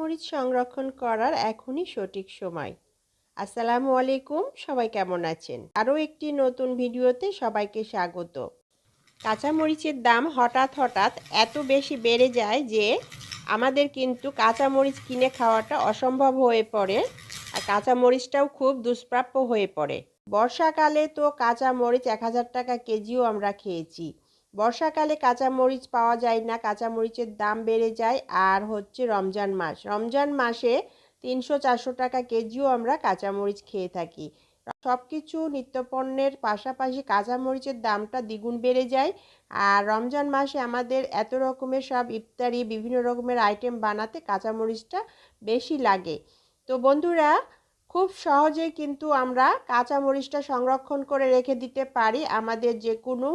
কাঁচামরিচ সংরক্ষণ করার এখনই সঠিক সময়। আসসালামু আলাইকুম, সবাই কেমন আছেন? আরও একটি নতুন ভিডিওতে সবাইকে স্বাগত। কাঁচামরিচের দাম হঠাৎ হঠাৎ এত বেশি বেড়ে যায় যে আমাদের কিন্তু কাঁচামরিচ কিনে খাওয়াটা অসম্ভব হয়ে পড়ে আর কাঁচামরিচটাও খুব দুষ্প্রাপ্য হয়ে পড়ে। বর্ষাকালে তো কাঁচামরিচ এক হাজার টাকা কেজিও আমরা খেয়েছি। বর্ষাকালে কাঁচামরিচ পাওয়া যায় না, কাঁচামরিচের দাম বেড়ে যায় আর হচ্ছে রমজান মাস। রমজান মাসে তিনশো চারশো টাকা কেজিও আমরা কাঁচামরিচ খেয়ে থাকি। সব কিছু নিত্যপণ্যের পাশাপাশি কাঁচামরিচের দামটা দ্বিগুণ বেড়ে যায় আর রমজান মাসে আমাদের এত রকমের সব ইফতারি, বিভিন্ন রকমের আইটেম বানাতে কাঁচামরিচটা বেশি লাগে। তো বন্ধুরা, খুব সহজেই কিন্তু আমরা কাঁচামরিচটা সংরক্ষণ করে রেখে দিতে পারি। আমাদের যে কোনো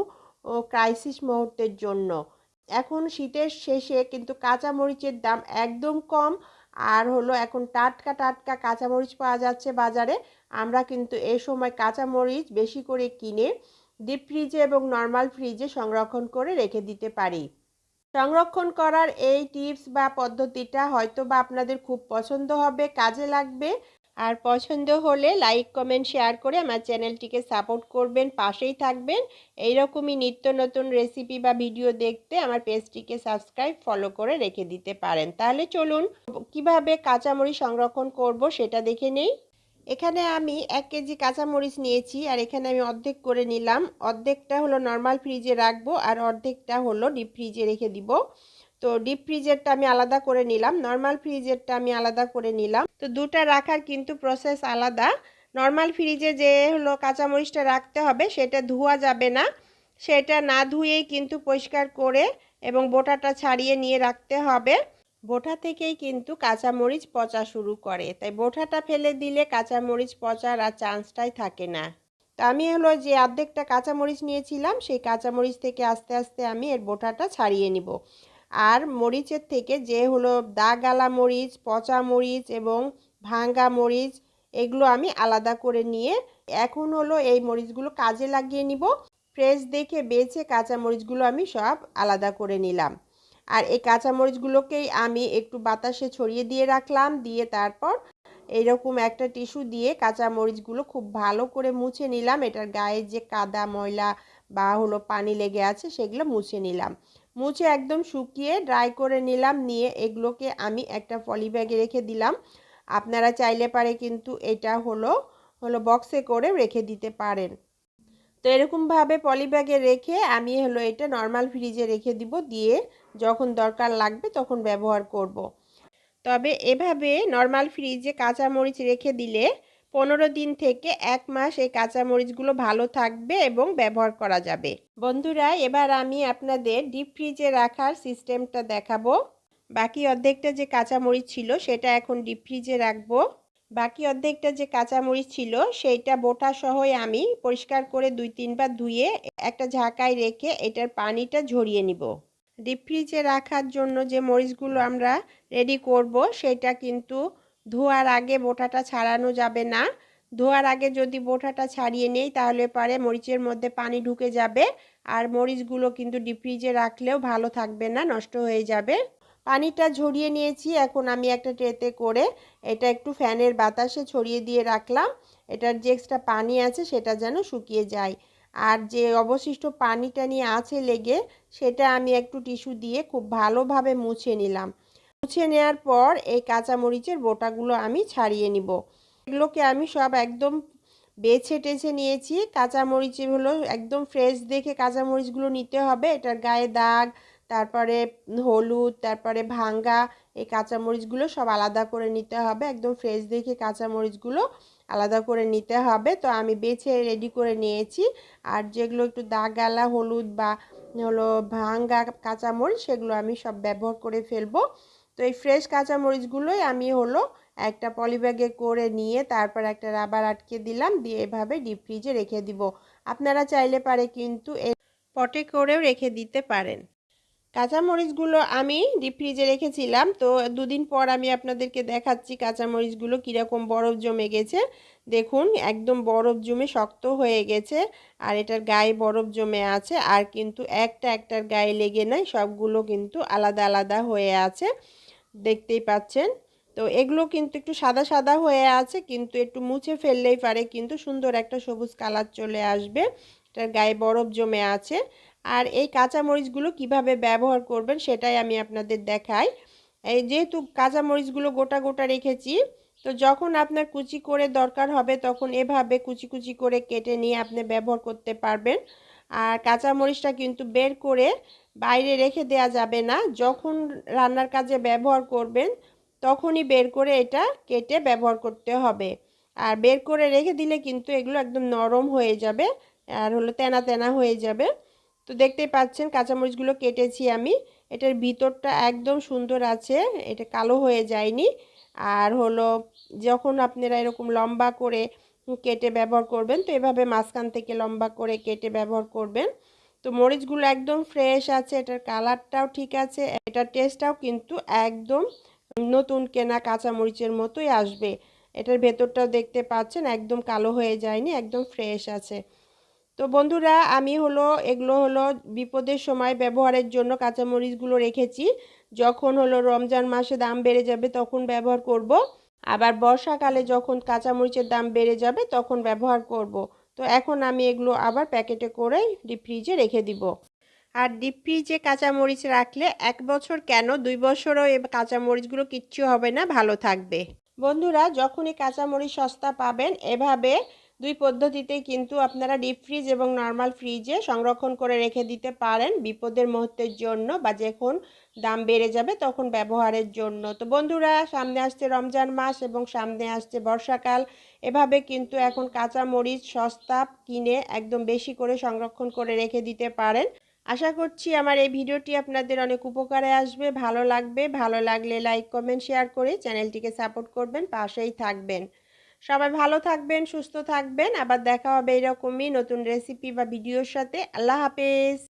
ক্রাইসিস মুহূর্তের জন্য। এখন শীতের শেষে কিন্তু কাঁচামরিচের দাম একদম কম। আর হলো এখন টাটকা টাটকা কাঁচামরিচ পাওয়া যাচ্ছে বাজারে। আমরা কিন্তু এ সময় কাঁচামরিচ বেশি করে কিনে ডিপ ফ্রিজে এবং নর্মাল ফ্রিজে সংরক্ষণ করে রেখে দিতে পারি। সংরক্ষণ করার এই টিপস বা পদ্ধতিটা হয়তো বা আপনাদের খুব পছন্দ হবে, কাজে লাগবে। আর পছন্দ হলে লাইক কমেন্ট শেয়ার করে আমার চ্যানেলটিকে সাপোর্ট করবেন, পাশেই থাকবেন। এইরকমই নিত্য নতুন রেসিপি বা ভিডিও দেখতে আমার পেজটিকে সাবস্ক্রাইব ফলো করে রেখে দিতে পারেন। তাহলে চলুন, কীভাবে কাঁচামরিচ সংরক্ষণ করব সেটা দেখে নেই। এখানে আমি এক কেজি কাঁচামরিচ নিয়েছি আর এখানে আমি অর্ধেক করে নিলাম। অর্ধেকটা হলো নর্মাল ফ্রিজে রাখব আর অর্ধেকটা হলো ডিপ ফ্রিজে রেখে দিব। তো ডিপ ফ্রিজেরটা আমি আলাদা করে নিলাম নর্মাল ফ্রিজেরটা আমি আলাদা করে নিলাম। তো দুটা রাখার কিন্তু প্রসেস আলাদা। নর্মাল ফ্রিজে যে হলো কাঁচামরিচটা রাখতে হবে, সেটা ধোয়া যাবে না। সেটা না ধুয়েই কিন্তু পরিষ্কার করে এবং বোটাটা ছাড়িয়ে নিয়ে রাখতে হবে। বোটা থেকেই কিন্তু কাঁচামরিচ পচা শুরু করে। তাই বোটাটা ফেলে দিলে কাঁচামরিচ পচার আর চান্সটাই থাকে না। তো আমি হলো যে অর্ধেকটা কাঁচামরিচ নিয়েছিলাম, সেই কাঁচামরিচ থেকে আস্তে আস্তে আমি এর বোটাটা ছাড়িয়ে নিব। আর মরিচের থেকে যে হলো দাগালা মরিচ, পচা মরিচ এবং ভাঙ্গা মরিচ, এগুলো আমি আলাদা করে নিয়ে এখন হলো এই মরিচগুলো কাজে লাগিয়ে নিব। ফ্রেশ দেখে বেছে কাঁচা মরিচগুলো আমি সব আলাদা করে নিলাম। আর এই কাঁচা মরিচগুলোকেই আমি একটু বাতাসে ছড়িয়ে দিয়ে রাখলাম, দিয়ে তারপর এইরকম একটা টিস্যু দিয়ে কাঁচা মরিচগুলো খুব ভালো করে মুছে নিলাম। এটার গায়ে যে কাদা, ময়লা বা হলো পানি লেগে আছে, সেগুলো মুছে নিলাম। মুছে একদম শুকিয়ে ড্রাই করে নিলাম, নিয়ে এগুলোকে আমি একটা পলি ব্যাগে রেখে দিলাম আপনারা চাইলে পারে কিন্তু এটা হলো হলো বক্সে করে রেখে দিতে পারেন তো এরকমভাবে পলি ব্যাগে রেখে আমি হলো এটা নর্মাল ফ্রিজে রেখে দিব, দিয়ে যখন দরকার লাগবে তখন ব্যবহার করব। তবে এভাবে নর্মাল ফ্রিজে কাঁচামরিচ রেখে দিলে পনেরো দিন থেকে এক মাস এই কাঁচামরিচগুলো ভালো থাকবে এবং ব্যবহার করা যাবে। বন্ধুরা, এবার আমি আপনাদের ডিপ ফ্রিজে রাখার সিস্টেমটা দেখাবো। বাকি অর্ধেকটা যে কাঁচামরিচ ছিল, সেটা এখন ডিপ ফ্রিজে রাখব। বাকি অর্ধেকটা যে কাঁচামরিচ ছিল, সেইটা বোটা সহই আমি পরিষ্কার করে দুই তিনবার ধুয়ে একটা ঝাঁকায় রেখে এটার পানিটা ঝরিয়ে নিব। ডিপ ফ্রিজে রাখার জন্য যে মরিচগুলো আমরা রেডি করব, সেটা কিন্তু ধোয়ার আগে বোটাটা ছাড়ানো যাবে না। ধোয়ার আগে যদি বোটাটা ছাড়িয়ে নেই, তাহলে পারে মরিচের মধ্যে পানি ঢুকে যাবে আর মরিচগুলো কিন্তু ডিপ ফ্রিজে রাখলেও ভালো থাকবে না, নষ্ট হয়ে যাবে। পানিটা ঝরিয়ে নিয়েছি, এখন আমি একটা ট্রেতে করে এটা একটু ফ্যানের বাতাসে ছড়িয়ে দিয়ে রাখলাম। এটার যে এক্সট্রা পানি আছে সেটা যেন শুকিয়ে যায়। আর যে অবশিষ্ট পানিটা নিয়ে আছে লেগে, সেটা আমি একটু টিস্যু দিয়ে খুব ভালোভাবে মুছে নিলাম। মুছে নেওয়ার পর এই কাঁচামরিচের বোটাগুলো আমি ছাড়িয়ে নিব। এগুলোকে আমি সব একদম বেছে টেছে নিয়েছি। কাঁচামরিচ হলো একদম ফ্রেশ দেখে কাঁচামরিচগুলো নিতে হবে। এটার গায়ে দাগ, তারপরে হলুদ, তারপরে ভাঙ্গা, এই কাঁচামরিচগুলো সব আলাদা করে নিতে হবে। একদম ফ্রেশ দেখে কাঁচামরিচগুলো আলাদা করে নিতে হবে। তো আমি বেছে রেডি করে নিয়েছি। আর যেগুলো একটু দাগালা হলুদ বা হলো ভাঙ্গা কাঁচামরিচ, সেগুলো আমি সব ব্যবহার করে ফেলব। তো এই ফ্রেশ কাঁচামরিচগুলোই আমি হলো একটা পলিব্যাগে করে নিয়ে তারপর একটা রাবার আটকে দিলাম, দিয়ে এভাবে ডিপ ফ্রিজে রেখে দিব। আপনারা চাইলে পারে কিন্তু পটে করেও রেখে দিতে পারেন। কাঁচামরিচগুলো আমি ডিপ ফ্রিজে রেখেছিলাম। তো দুদিন পর আমি আপনাদেরকে দেখাচ্ছি কাঁচামরিচগুলো কীরকম বরফ জমে গেছে। দেখুন, একদম বরফ জমে শক্ত হয়ে গেছে আর এটার গায়ে বরফ জমে আছে আর কিন্তু একটা একটার গায়ে লেগে নাই, সবগুলো কিন্তু আলাদা আলাদা হয়ে আছে। দেখতেই পাচ্ছেন? তো এগুলো কিন্তু একটু সাদা সাদা হয়ে আছে, কিন্তু একটু মুছে ফেললেই পারে, কিন্তু সুন্দর একটা সবুজ কালার চলে আসবে। এটার গায়ে বরফ জমে আছে। আর এই কাঁচামরিচগুলো কীভাবে ব্যবহার করবেন সেটাই আমি আপনাদের দেখাই। এই যেহেতু কাঁচামরিচগুলো গোটা গোটা রেখেছি, তো যখন আপনার কুচি করে দরকার হবে তখন এভাবে কুচি কুচি করে কেটে নিয়ে আপনি ব্যবহার করতে পারবেন। আর কাঁচামরিচটা কিন্তু বের করে বাইরে রেখে দেয়া যাবে না। যখন রান্নার কাজে ব্যবহার করবেন তখনই বের করে এটা কেটে ব্যবহার করতে হবে। আর বের করে রেখে দিলে কিন্তু এগুলো একদম নরম হয়ে যাবে। আর হলো তেনা তেনা হয়ে যাবে। তো দেখতেই পাচ্ছেন কাঁচামরিচগুলো কেটেছি আমি। এটার ভিতরটা একদম সুন্দর আছে, এটা কালো হয়ে যায়নি। আর হলো যখন আপনারা এরকম লম্বা করে কেটে ব্যবহার করবেন, তো এভাবে মাঝখান থেকে লম্বা করে কেটে ব্যবহার করবেন। তো মরিচগুলো একদম ফ্রেশ আছে, এটার কালারটাও ঠিক আছে, এটার টেস্টটাও কিন্তু একদম নতুন কেনা কাঁচা মরিচের মতোই আসবে। এটার ভেতরটাও দেখতে পাচ্ছেন একদম কালো হয়ে যায়নি, একদম ফ্রেশ আছে। তো বন্ধুরা, আমি হলো, এগুলো হলো বিপদের সময় ব্যবহারের জন্য কাঁচামরিচগুলো রেখেছি। যখন হলো রমজান মাসে দাম বেড়ে যাবে তখন ব্যবহার করব। আবার বর্ষাকালে যখন কাঁচামরিচের দাম বেড়ে যাবে তখন ব্যবহার করব। তো এখন আমি এগুলো আবার প্যাকেটে করে ডিপ ফ্রিজে রেখে দিব। আর ডিপ ফ্রিজে কাঁচামরিচ রাখলে এক বছর কেন? দুই বছরও এ কাঁচামরিচগুলো কিচ্ছু হবে না, ভালো থাকবে। বন্ধুরা, যখনই কাঁচামরিচ সস্তা পাবেন, এভাবে দুই পদ্ধতিতেই কিন্তু আপনারা ডিপ ফ্রিজ এবং নর্মাল ফ্রিজে সংরক্ষণ করে রেখে দিতে পারেন বিপদের মুহূর্তের জন্য বা যখন দাম বেড়ে যাবে তখন ব্যবহারের জন্য। তো বন্ধুরা, সামনে আসছে রমজান মাস এবং সামনে আসছে বর্ষাকাল। এভাবে কিন্তু এখন কাঁচা মরিচ সস্তা কিনে একদম বেশি করে সংরক্ষণ করে রেখে দিতে পারেন। আশা করছি আমার এই ভিডিওটি আপনাদের অনেক উপকারে আসবে, ভালো লাগবে। ভালো লাগলে লাইক কমেন্ট শেয়ার করে চ্যানেলটিকে সাপোর্ট করবেন, পাশেই থাকবেন। সবাই ভালো থাকবেন, সুস্থ থাকবেন। আবার দেখা হবে এরকমই নতুন রেসিপি বা ভিডিওর সাথে। আল্লাহ হাফেজ।